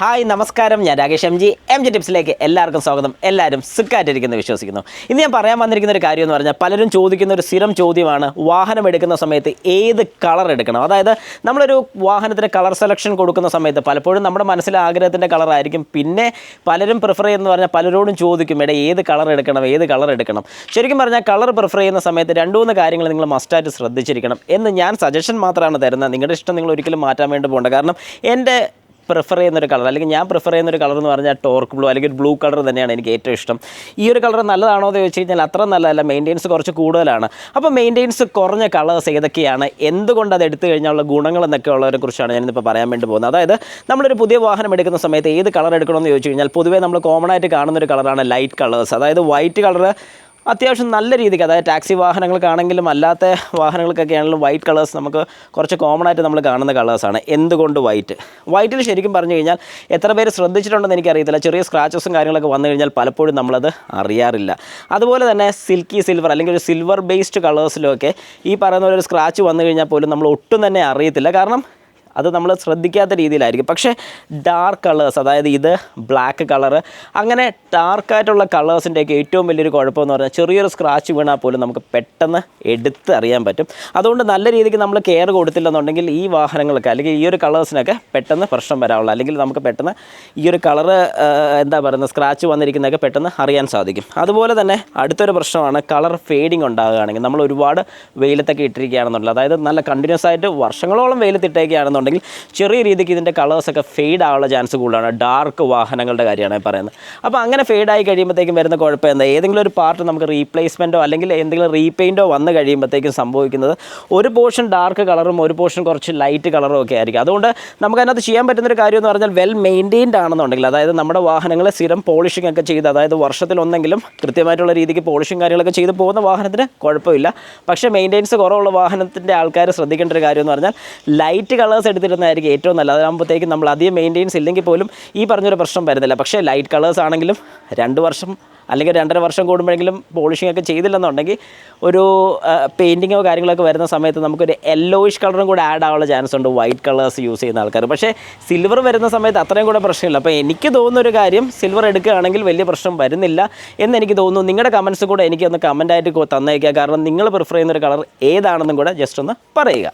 Hi നമസ്കാരം. ഞാൻ Rakesh M G. M G ടിപ്സിലേക്ക് എല്ലാവർക്കും സ്വാഗതം. എല്ലാവരും സുഖമായിട്ടിരിക്കുന്നു വിശ്വസിക്കുന്നു. ഇന്ന് ഞാൻ പറയാൻ വന്നിരിക്കുന്ന ഒരു കാര്യം എന്ന് പറഞ്ഞാൽ പലരും ചോദിക്കുന്ന ഒരു സ്ഥിരം ചോദ്യമാണ് വാഹനം എടുക്കുന്ന സമയത്ത് ഏത് കളർ എടുക്കണം? അതായത് നമ്മളൊരു വാഹനത്തിന് കളർ സെലക്ഷൻ കൊടുക്കുന്ന സമയത്ത് പലപ്പോഴും നമ്മുടെ മനസ്സിലെ ആഗ്രഹത്തിന്റെ കളറായിരിക്കും. പിന്നെ പലരും പ്രിഫർ ചെയ്യുന്ന പറഞ്ഞാൽ പലരോടും ചോദിക്കും എടാ ഏത് കളർ എടുക്കണം? ഏത് കളർ എടുക്കണം? ശരിക്കും പറഞ്ഞാൽ കളർ പ്രിഫർ ചെയ്യുന്ന സമയത്ത് രണ്ട് മൂന്ന് കാര്യങ്ങൾ നിങ്ങൾ മസ്റ്റായിട്ട് ശ്രദ്ധിച്ചിരിക്കണം എന്ന് ഞാൻ സജഷൻ മാത്രമാണ് തരുന്നത്. നിങ്ങളുടെ ഇഷ്ടം നിങ്ങൾ ഒരിക്കലും മാറ്റാൻ വേണ്ടി പോകേണ്ട. കാരണം എന്റെ പ്രിഫർ ചെയ്യുന്ന ഒരു കളർ അല്ലെങ്കിൽ ഞാൻ പ്രിഫർ ചെയ്യുന്ന ഒരു കളർ എന്ന് പറഞ്ഞാൽ ടോർക്ക് ബ്ലൂ അല്ലെങ്കിൽ ബ്ലൂ കളർ തന്നെയാണ് എനിക്ക് ഏറ്റവും ഇഷ്ടം. ഈ ഒരു കളർ നല്ലതാണോ എന്ന് ചോദിച്ചു കഴിഞ്ഞാൽ അത്ര നല്ലതല്ല. മെയിന്റെനൻസ് കുറച്ച് കൂടുതലാണ്. അപ്പോൾ മെയിന്റെനൻസ് കുറഞ്ഞ കളേഴ്സ് ഏതൊക്കെയാണ്? എന്തുകൊണ്ട് അത് എടുത്തു കഴിഞ്ഞാലുള്ള ഗുണങ്ങൾ എന്നൊക്കെ ഉള്ളവരെ കുറിച്ചാണ് ഞാനിപ്പോൾ പറയാൻ വേണ്ടി പോകുന്നത്. അതായത് നമ്മളൊരു പുതിയ വാഹനം എടുക്കുന്ന സമയത്ത് ഏത് കളർ എടുക്കണമെന്ന് ചോദിച്ചു കഴിഞ്ഞാൽ പൊതുവേ നമ്മൾ കോമൺ ആയിട്ട് കാണുന്ന ഒരു കളറാണ് ലൈറ്റ് കളേഴ്സ് അതായത് വൈറ്റ് കളർ അത്യാവശ്യം നല്ല രീതിക്ക് അതായത് ടാക്സി വാഹനങ്ങൾക്കാണെങ്കിലും അല്ലാത്ത വാഹനങ്ങൾക്കൊക്കെ ആണെങ്കിലും വൈറ്റ് കളേഴ്സ് നമുക്ക് കുറച്ച് കോമൺ ആയിട്ട് നമ്മൾ കാണുന്ന കളേഴ്സാണ് എന്തുകൊണ്ട് വൈറ്റ് വൈറ്റിൽ ശരിക്കും പറഞ്ഞു കഴിഞ്ഞാൽ എത്ര പേര് ശ്രദ്ധിച്ചിട്ടുണ്ടെന്ന് എനിക്കറിയത്തില്ല. ചെറിയ സ്ക്രാച്ചസും കാര്യങ്ങളൊക്കെ വന്നു കഴിഞ്ഞാൽ പലപ്പോഴും നമ്മളത് അറിയാറില്ല. അതുപോലെ തന്നെ സിൽക്കി സിൽവർ അല്ലെങ്കിൽ ഒരു സിൽവർ ബേസ്ഡ് കളേഴ്സിലൊക്കെ ഈ പറയുന്ന ഒരു സ്ക്രാച്ച് വന്നു കഴിഞ്ഞാൽ പോലും നമ്മൾ ഒട്ടും തന്നെ അറിയത്തില്ല. കാരണം അത് നമ്മൾ ശ്രദ്ധിക്കാത്ത രീതിയിലായിരിക്കും. പക്ഷേ ഡാർക്ക് കളേഴ്സ് അതായത് ഇത് ബ്ലാക്ക് കളറ് അങ്ങനെ ഡാർക്കായിട്ടുള്ള കളേഴ്സിന്റെയൊക്കെ ഏറ്റവും വലിയൊരു കുഴപ്പമെന്ന് പറഞ്ഞാൽ ചെറിയൊരു സ്ക്രാച്ച് വീണാൽ പോലും നമുക്ക് പെട്ടെന്ന് എടുത്ത് അറിയാൻ പറ്റും. അതുകൊണ്ട് നല്ല രീതിക്ക് നമ്മൾ കെയർ കൊടുത്തില്ലെന്നുണ്ടെങ്കിൽ ഈ വാഹനങ്ങൾക്ക് അല്ലെങ്കിൽ ഈ ഒരു കളേഴ്സിനൊക്കെ പെട്ടെന്ന് പ്രശ്നം വരാവുള്ളൂ അല്ലെങ്കിൽ നമുക്ക് പെട്ടെന്ന് ഈ ഒരു കളറ് എന്താ പറയുന്നത് സ്ക്രാച്ച് വന്നിരിക്കുന്നതൊക്കെ പെട്ടെന്ന് അറിയാൻ സാധിക്കും. അതുപോലെ തന്നെ അടുത്തൊരു പ്രശ്നമാണ് കളർ ഫെയ്ഡിങ് ഉണ്ടാകുകയാണെങ്കിൽ. നമ്മൾ ഒരുപാട് വെയിലത്തൊക്കെ ഇട്ടിരിക്കുകയാണെന്നുള്ളത്. അതായത് നല്ല കണ്ടിന്യൂസ് ആയിട്ട് വർഷങ്ങളോളം വെയിലത്തിട്ടേക്കുകയാണെന്നുണ്ടെങ്കിൽ ചെറിയ രീതിക്ക് ഇതിന്റെ കളേഴ്സൊക്കെ ഫെയ്ഡ് ആവാനുള്ള ചാൻസ് കൂടുതലാണ്. ഡാർക്ക് വാഹനങ്ങളുടെ കാര്യമാണ് പറയുന്നത്. അപ്പോൾ അങ്ങനെ ഫെയ്ഡ് ആയി കഴിയുമ്പോഴത്തേക്കും വരുന്ന കുഴപ്പം എന്താ? ഏതെങ്കിലും ഒരു പാർട്ട് നമുക്ക് റീപ്ലേസ്മെന്റോ അല്ലെങ്കിൽ എന്തെങ്കിലും റീപെയിന്റോ വന്ന് കഴിയുമ്പോഴത്തേക്കും സംഭവിക്കുന്നത് ഒരു പോർഷൻ ഡാർക്ക് കളറും ഒരു പോർഷൻ കുറച്ച് ലൈറ്റ് കളറും ഒക്കെ ആയിരിക്കും. അതുകൊണ്ട് നമുക്കതിനകത്ത് ചെയ്യാൻ പറ്റുന്നൊരു കാര്യം എന്ന് പറഞ്ഞാൽ വെൽ മെയിന്റെയിൻഡ് ആണെന്നുണ്ടെങ്കിൽ അതായത് നമ്മുടെ വാഹനങ്ങളെ സ്ഥിരം പോളിഷിംഗ് ഒക്കെ ചെയ്ത് അതായത് വർഷത്തിൽ ഒന്നെങ്കിലും കൃത്യമായിട്ടുള്ള രീതിക്ക് പോളിഷിംഗ് കാര്യങ്ങളൊക്കെ ചെയ്ത് പോകുന്ന വാഹനത്തിന് കുഴപ്പമില്ല. പക്ഷേ മെയിന്റെയിൻസ് കുറവുള്ള വാഹനത്തിന്റെ ആൾക്കാർ ശ്രദ്ധിക്കേണ്ട ഒരു കാര്യം എന്ന് പറഞ്ഞാൽ ലൈറ്റ് കളേഴ്സ് എടുത്തിരുന്നതായിരിക്കും ഏറ്റവും നല്ലത്. അതാകുമ്പോഴത്തേക്കും നമ്മൾ അധികം മെയിന്റെയിൻസ് ഇല്ലെങ്കിൽ പോലും ഈ പറഞ്ഞൊരു പ്രശ്നം വരുന്നില്ല. പക്ഷേ ലൈറ്റ് കളേഴ്സ് ആണെങ്കിലും രണ്ട് വർഷം അല്ലെങ്കിൽ രണ്ടര വർഷം കൂടുമ്പോഴെങ്കിലും പോളിഷിംഗ് ഒക്കെ ചെയ്തില്ലെന്നുണ്ടെങ്കിൽ ഒരു പെയിന്റിങ്ങോ കാര്യങ്ങളൊക്കെ വരുന്ന സമയത്ത് നമുക്കൊരു യെല്ലോയിഷ് കളറും കൂടെ ആഡ് ആവാനുള്ള ചാൻസ് ഉണ്ട് വൈറ്റ് കളേഴ്സ് യൂസ് ചെയ്യുന്ന ആൾക്കാർ. പക്ഷേ സിൽവർ വരുന്ന സമയത്ത് അത്രയും കൂടെ പ്രശ്നമില്ല. അപ്പോൾ എനിക്ക് തോന്നുന്ന ഒരു കാര്യം സിൽവർ എടുക്കുകയാണെങ്കിൽ വലിയ പ്രശ്നം വരുന്നില്ല എന്ന് എനിക്ക് തോന്നുന്നു. നിങ്ങളുടെ കമൻസ് കൂടെ എനിക്കൊന്ന് കമന്റായിട്ട് തന്നേക്കുക. കാരണം നിങ്ങൾ പ്രിഫർ ചെയ്യുന്ന ഒരു കളർ ഏതാണെന്നും കൂടെ ജസ്റ്റ് ഒന്ന് പറയുക.